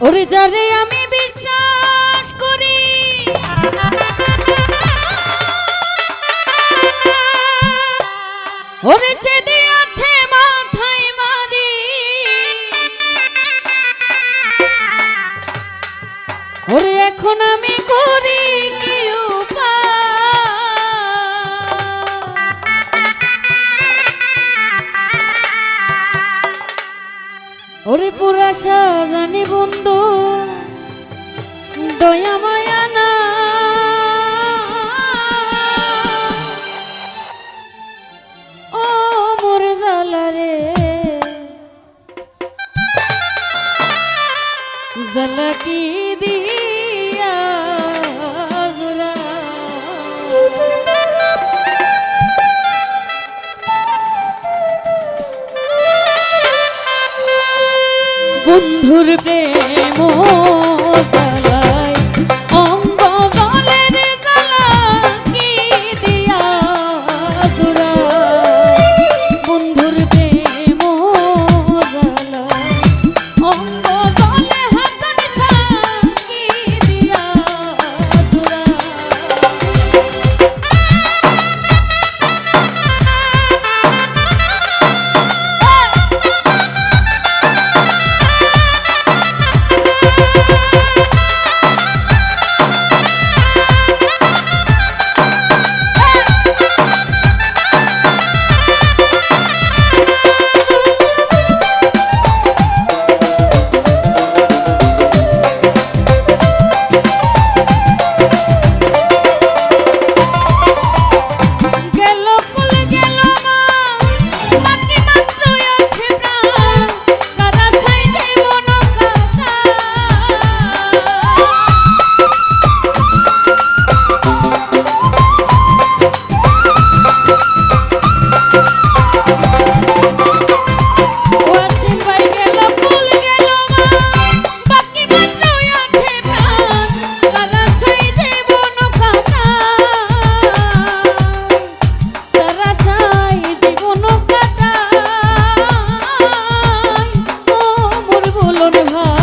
ওরে আমি বিশ্বাস করি। ওরে চেদে আছে মাথায় এখন আমি করি ওরে পুরা সাজানি বন্ধু দয়া বন্ধুর প্রেম জীবন ভাই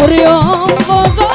ওরে গলে